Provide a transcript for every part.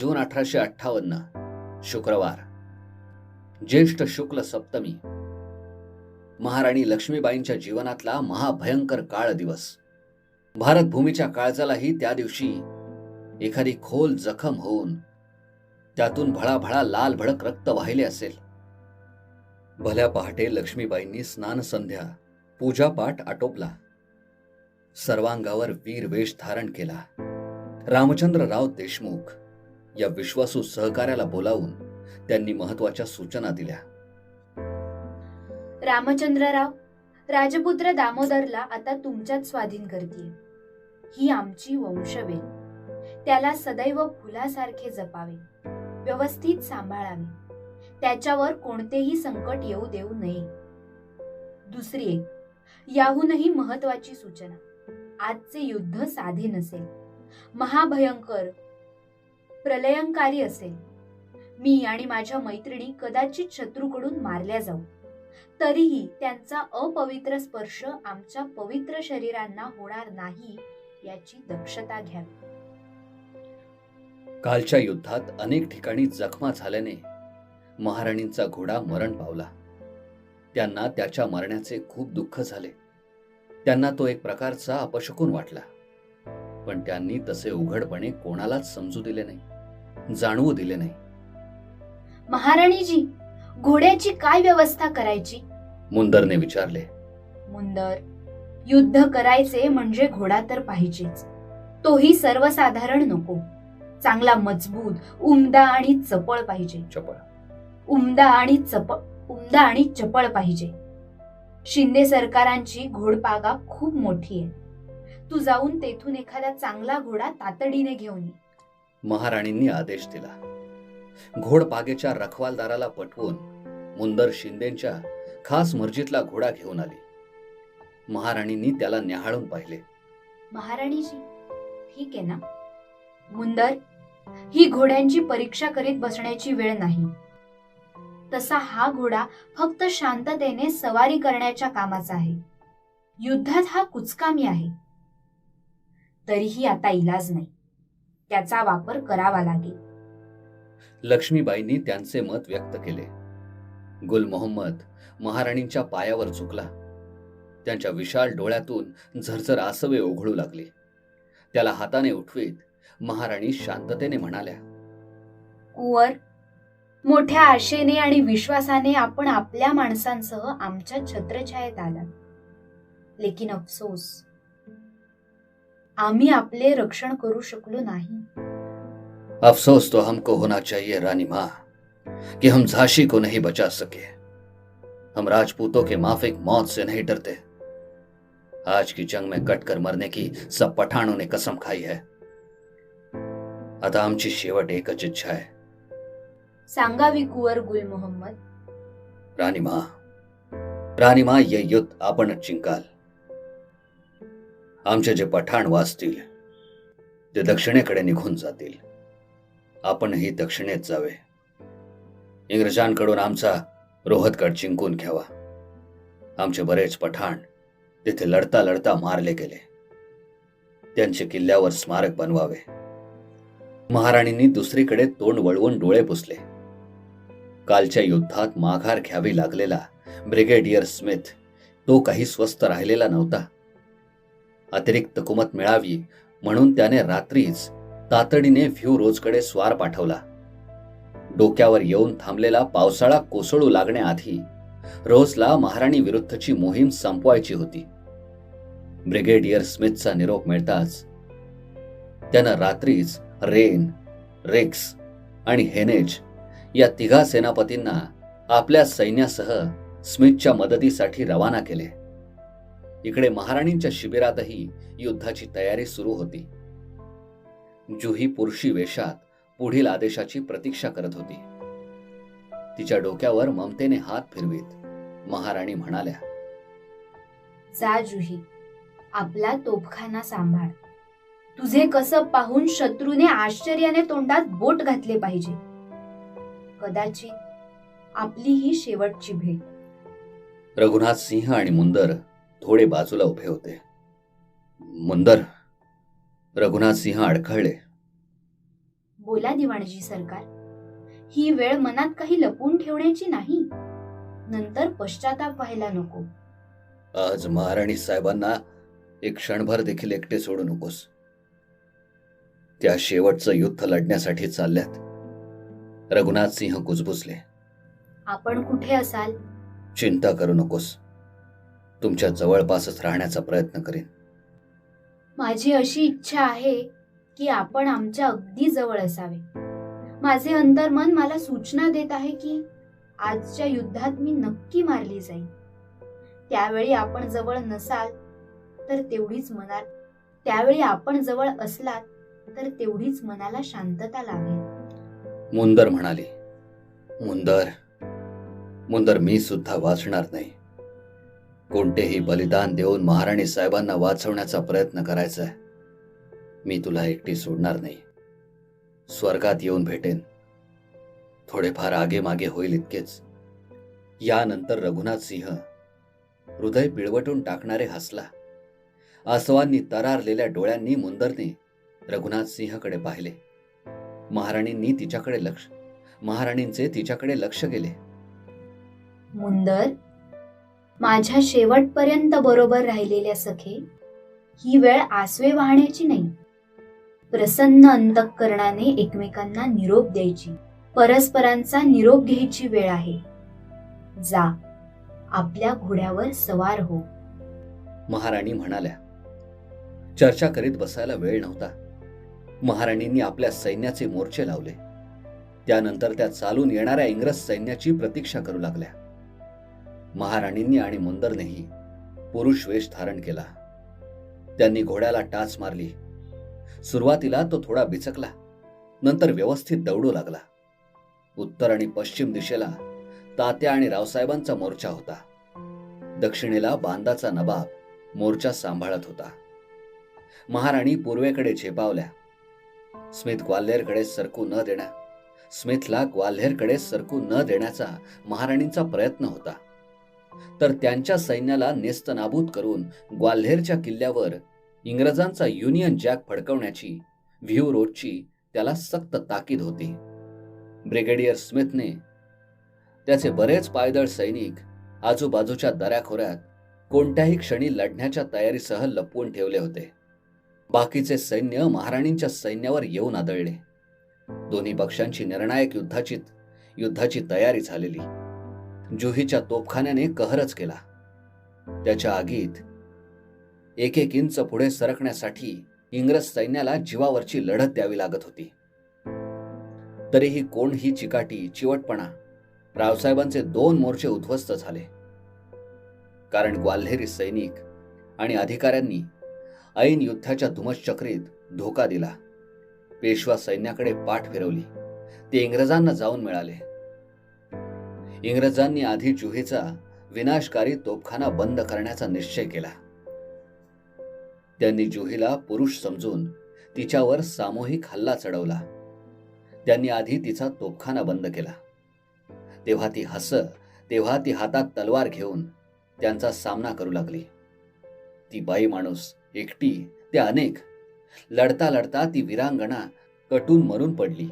जून अठराशे अठ्ठावन्न शुक्रवार. ज्येष्ठ शुक्ल सप्तमी. महाराणी लक्ष्मीबाईंच्या जीवनातला महाभयंकर काळ दिवस. भारतभूमीच्या काळजालाही त्या दिवशी एखादी खोल जखम होऊन त्यातून भळाभळा लाल भडक रक्त वाहिले असेल. भल्या पहाटे लक्ष्मीबाईंनी स्नान संध्या पूजापाठ आटोपला. सर्वांगावर वीर वेश धारण केला. रामचंद्रराव देशमुख या विश्वासू सहकार्याला बोलावून त्यांनी महत्त्वाच्या सूचना दिल्या. रामचंद्रराव राजपुत्र दामोदरला आता तुमच्यात स्वाधीन करतीये. ही आमची वंशवेल. त्याला सदैव फुलासारखे जपावे. व्यवस्थित सांभाळावे. त्याच्यावर कोणतेही संकट येऊ देऊ नये. दुसरी एक याहूनही महत्वाची सूचना. आजचे युद्ध साधे नसेल. महाभयंकर प्रलयंकारी असेल. मी आणि माझ्या मैत्रिणी कदाचित शत्रूकडून मारल्या जाऊ. तरीही त्यांचा अपवित्र स्पर्श आमच्या पवित्र शरीरांना होणार नाही याची दक्षता घ्यावी कालच्या युद्धात अनेक ठिकाणी जखमा झाल्याने महाराणींचा घोडा मरण पावला. त्यांना त्याच्या मरण्याचे खूप दुःख झाले. त्यांना तो एक प्रकारचा अपशकून वाटला. पण त्यांनी तसे उघडपणे कोणालाच समजू दिले नाही. जाणवू दिले नाही. महाराणीजी घोड्याची काय व्यवस्था करायची? मुंदरने विचारले. मुंदर युद्ध करायचे म्हणजे घोडा तर पाहिजेच. तोही सर्वसाधारण नको. चांगला मजबूत उमदा आणि चपळ पाहिजे. चपळ. उमदा आणि चपळ उमदा आणि चपळ पाहिजे. शिंदे सरकारांची घोडपागा खूप मोठी आहे. तू जाऊन तेथून एखादा चांगला घोडा तातडीने घेऊन ये. महाराणींनी आदेश दिला. घोडपागेच्या रखवालदाराला पटवून मुंदर शिंदेच्या खास मर्जीतला घोडा घेऊन आली. महाराणींनी त्याला न्याहाळून पाहिले. महाराणीजी ठीक आहे ना? मुंदर ही घोड्यांची परीक्षा करीत बसण्याची वेळ नाही. तसा हा घोडा फक्त शांततेने सवारी करण्याच्या कामाचा आहे. युद्धात हा कुचकामी आहे. तरीही आता इलाज नाही. त्याचा वापर करावा लागेल. लक्ष्मीबाईंनी त्यांचे मत व्यक्त केले. गुल मोहम्मद महाराणींच्या पायावर झुकला त्यांच्या विशाल डोळ्यातून झरझर आसवे ओघळू लागले. त्याला हाताने उठवीत महाराणी शांततेने म्हणाल्या कुवर मोठ्या आशेने आणि विश्वासाने आपण आपल्या माणसांसह आमच्या छत्रछायेत आला लेकिन अफसोस आम्ही आपले रक्षण करू शकलो नाही. अफसोस तो हमको होना चाहिए रानी माँ कि हम झांसी को नहीं बचा सके। हम राजपूतों के माफिक मौत से नहीं डरते। आज की जंग में कटकर मरने की सब पठाणों ने कसम खाई है। आता आमची शेवट एकच इच्छा आहे सांगावी कुवर गुल मोहम्मद। राणी माँ राणी माँ ये युद्ध आपणच जिंकाल आमचे जे पठाण वाचतील ते दक्षिणेकडे निघून जातील. आपणही दक्षिणेत जावे. इंग्रजांकडून आमचा रोहतगड जिंकून घ्यावा. आमचे बरेच पठाण तिथे लढता लढता मारले गेले. त्यांचे किल्ल्यावर स्मारक बनवावे. महाराणींनी दुसरीकडे तोंड वळवून डोळे पुसले. कालच्या युद्धात माघार घ्यावी लागलेला ब्रिगेडियर स्मिथ तो काही स्वस्त राहिलेला नव्हता. अतिरिक्त कुमत मिळावी म्हणून त्याने रात्रीच तातडीने व्ह्यू रोजकडे स्वार पाठवला. डोक्यावर येऊन थांबलेला पावसाळा कोसळू लागण्याआधी रोजला महाराणी विरुद्धची मोहीम संपवायची होती. ब्रिगेडियर स्मिथचा निरोप मिळताच त्यानं रात्रीच रेन रेक्स आणि हेनेज या तिघा सेनापतींना आपल्या सैन्यासह स्मिथच्या मदतीसाठी रवाना केले. इकडे महाराणींच्या शिबिरातही युद्धाची तयारी सुरू होती. जुही पुरुषी वेशात पुढील आदेशाची प्रतीक्षा करत होती. तिच्या डोक्यावर ममतेने हात फिरवीत महाराणी म्हणाल्या जा जुही आपला तोफखाना सांभाळ. तुझे कसब पाहून शत्रूने आश्चर्याने तोंडात बोट घातले पाहिजे. कदाचित आपली ही शेवटची भेट. रघुनाथ सिंह आणि मुंदर थोडे बाजूला उभे होते. मुंदर रघुनाथ सिंह अडखळले. बोला दिवाणजी सरकार ही वेळ मनात काही लपवून ठेवण्याची नाही. नंतर पश्चाताप व्हायला नको. आज महाराणी साहेबांना एक क्षणभर देखील एकटे सोडू नकोस. त्या शेवटचं युद्ध लढण्यासाठी चालल्यात. रघुनाथ सिंह कुजबुजले. आपण कुठे असाल? चिंता करू नकोस. तुमच्या जवळपासच राहण्याचा प्रयत्न करीन. माझी अशी इच्छा आहे की आपण आमच्या अगदी जवळ असावे. माझे अंतर्मन मला सूचना देत आहे की आजच्या युद्धात मी नक्की मारली जाईल. त्यावेळी आपण जवळ नसाल तर तेवढीच मनात त्यावेळी आपण जवळ असलात तर तेवढीच मनाला शांतता लाभेल. मुंदर म्हणाली मुंदर मुंदर मी सुद्धा वाचणार नाही. कोणतेही बलिदान देऊन महाराणी साहेबांना वाचवण्याचा प्रयत्न करायचा आहे. मी तुला एकटी सोडणार नाही. स्वर्गात येऊन भेटेन. थोडेफार आगे मागे होईल इतकेच. यानंतर रघुनाथ सिंह हृदय पिळवटून टाकणारे हसला. आसवांनी तरारलेल्या डोळ्यांनी मुंदरने रघुनाथ सिंहकडे पाहिले. महाराणींनी तिच्याकडे लक्ष महाराणींचे तिच्याकडे लक्ष गेले. मुंदर माझ्या शेवटपर्यंत बरोबर राहिलेल्या सखे ही वेळ आसवे वाहण्याची नाही. प्रसन्न अंतकरणाने एकमेकांना निरोप द्यायची परस्परांचा निरोप घ्यायची वेळ आहे. जा आपल्या घोड्यावर सवार हो. महाराणी म्हणाल्या चर्चा करीत बसायला वेळ नव्हता. महाराणींनी आपल्या सैन्याचे मोर्चे लावले. त्यानंतर त्या चालून येणाऱ्या इंग्रज सैन्याची प्रतीक्षा करू लागल्या. महाराणींनी आणि मुंदरनेही पुरुष वेश धारण केला. त्यांनी घोड्याला टाच मारली. सुरुवातीला तो थोडा बिचकला. नंतर व्यवस्थित दौडू लागला. उत्तर आणि पश्चिम दिशेला तात्या आणि रावसाहेबांचा मोर्चा होता. दक्षिणेला बांदाचा नबाब मोर्चा सांभाळत होता. महाराणी पूर्वेकडे झेपावल्या. स्मिथ ग्वाल्हेरकडे सरकू न देण्या स्मिथला ग्वाल्हेरकडे सरकू न देण्याचा महाराणींचा प्रयत्न होता. तर त्यांच्या सैन्याला नेस्तनाबूत करून ग्वाल्हेरच्या किल्ल्यावर इंग्रजांचा युनियन जॅक फडकवण्याची व्ह्यू रोडची त्याला सक्त ताकीद होती. ब्रिगेडियर स्मिथने त्याचे बरेच पायदळ सैनिक आजूबाजूच्या दऱ्याखोऱ्यात कोणत्याही क्षणी लढण्याच्या तयारीसह लपवून ठेवले होते. बाकीचे सैन्य महाराणींच्या सैन्यावर येऊन आदळले. दोन्ही पक्षांची निर्णायक युद्धाची युद्धाची तयारी झालेली. जुहीच्या तोफखान्याने कहरच केला. त्याच्या आगीत एक एक इंच पुढे सरकण्यासाठी इंग्रज सैन्याला जीवावरची लढत द्यावी लागत होती. तरीही कोण ही चिकाटी चिवटपणा रावसाहेबांचे दोन मोर्चे उद्ध्वस्त झाले. कारण ग्वाल्हेरी सैनिक आणि अधिकाऱ्यांनी ऐन युद्धाच्या धुमश्चक्रीत धोका दिला. पेशवा सैन्याकडे पाठ फिरवली. ते इंग्रजांना जाऊन मिळाले. इंग्रजांनी आधी जुहेचा विनाशकारी तोफखाना बंद करण्याचा निश्चय केला. त्यांनी जुहीला पुरुष समजून तिच्यावर सामूहिक हल्ला चढवला. त्यांनी आधी तिचा तोफखाना बंद केला. तेव्हा ती हस तेव्हा ती हातात तलवार घेऊन त्यांचा सामना करू लागली. ती बाई माणूस एकटी ते अनेक. लढता लढता ती विरांगणा कटून मरून पडली.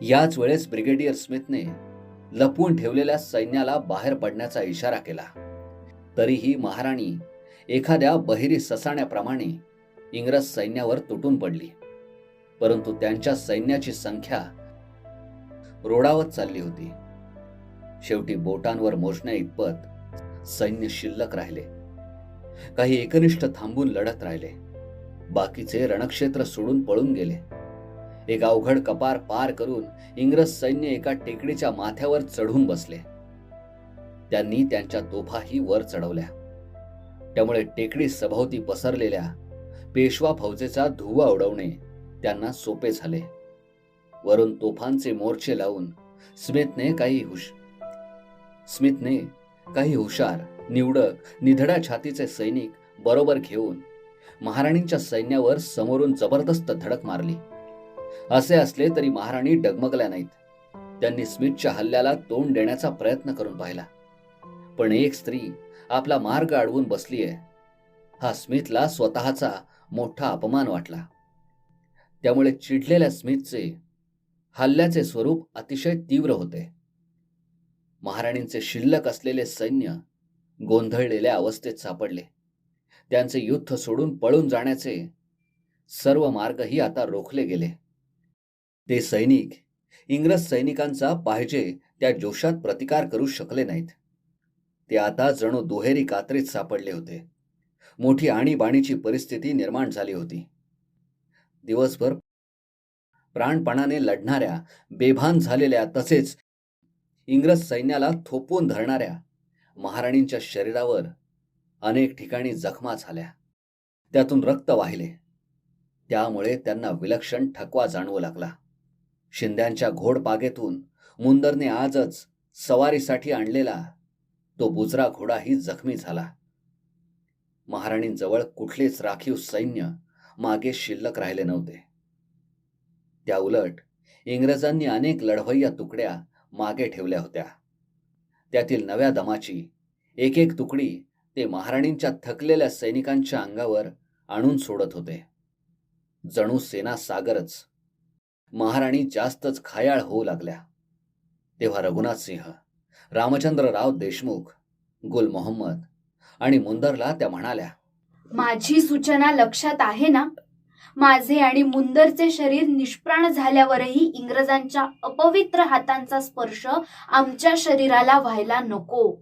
याच वेळेस ब्रिगेडियर स्मिथने लपवून ठेवलेल्या सैन्याला बाहेर पडण्याचा इशारा केला. तरीही महाराणी एखाद्या बहिरी ससाण्याप्रमाणे इंग्रज सैन्यावर तुटून पडली. परंतु त्यांच्या सैन्याची संख्या रोडावत चालली होती. शेवटी बोटांवर मोजण्या इतपत सैन्य शिल्लक राहिले. काही एकनिष्ठ थांबून लढत राहिले. बाकीचे रणक्षेत्र सोडून पळून गेले. एक अवघड कपार पार करून इंग्रज सैन्य एका टेकडीच्या माथ्यावर चढून बसले. त्यांनी त्यांच्या तोफाही वर चढवल्या. त्यामुळे टेकडी सभोवती पसरलेल्या पेशवा फौजेचा धुवा उडवणे त्यांना सोपे झाले. वरून तोफांचे मोर्चे लावून स्मिथने काही हुश स्मिथने काही हुशार निवडक निधडा छातीचे सैनिक बरोबर घेऊन महाराणींच्या सैन्यावर समोरून जबरदस्त धडक मारली. असे असले तरी महाराणी डगमगल्या नाहीत. त्यांनी स्मिथच्या हल्ल्याला तोंड देण्याचा प्रयत्न करून पाहिला. पण एक स्त्री आपला मार्ग अडवून बसलीये. हा स्मिथला स्वतःचा मोठा अपमान वाटला. त्यामुळे चिडलेल्या स्मिथचे हल्ल्याचे स्वरूप अतिशय तीव्र होते. महाराणींचे शिल्लक असलेले सैन्य गोंधळलेल्या अवस्थेत सापडले. त्यांचे युद्ध सोडून पळून जाण्याचे सर्व मार्गही आता रोखले गेले. ते सैनिक इंग्रज सैनिकांचा पाहिजे त्या जोशात प्रतिकार करू शकले नाहीत. ते आता जणू दुहेरी कात्रीत सापडले होते. मोठी आणीबाणीची परिस्थिती निर्माण झाली होती. दिवसभर प्राणपणाने लढणाऱ्या बेभान झालेल्या तसेच इंग्रज सैन्याला थोपवून धरणाऱ्या महाराणींच्या शरीरावर अनेक ठिकाणी जखमा झाल्या. त्यातून रक्त वाहिले. त्यामुळे त्यांना विलक्षण ठकवा जाणवू लागला. शिंद्यांच्या घोडपागेतून मुंदरने आजच सवारीसाठी आणलेला तो बुजरा घोडाही जखमी झाला. महाराणींजवळ कुठलेच राखीव सैन्य मागे शिल्लक राहिले नव्हते. त्या उलट इंग्रजांनी अनेक लढवय्या तुकड्या मागे ठेवल्या होत्या. त्यातील नव्या दमाची एक एक तुकडी ते महाराणींच्या थकलेल्या सैनिकांच्या अंगावर आणून सोडत होते. जणू सेना सागरच महाराणी जास्तच खायाळ होऊ लागल्या. तेव्हा रघुनाथ सिंह रामचंद्रराव देशमुख गुल मोहम्मद आणि मुंदरला त्या म्हणाल्या माझी सूचना लक्षात आहे ना? माझे आणि मुंदरचे शरीर निष्प्राण झाल्यावरही इंग्रजांच्या अपवित्र हातांचा स्पर्श आमच्या शरीराला व्हायला नको.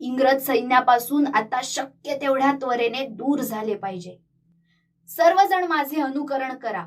इंग्रज सैन्यापासून आता शक्य तेवढ्या त्वरेने दूर झाले पाहिजे. सर्वजण माझे अनुकरण करा.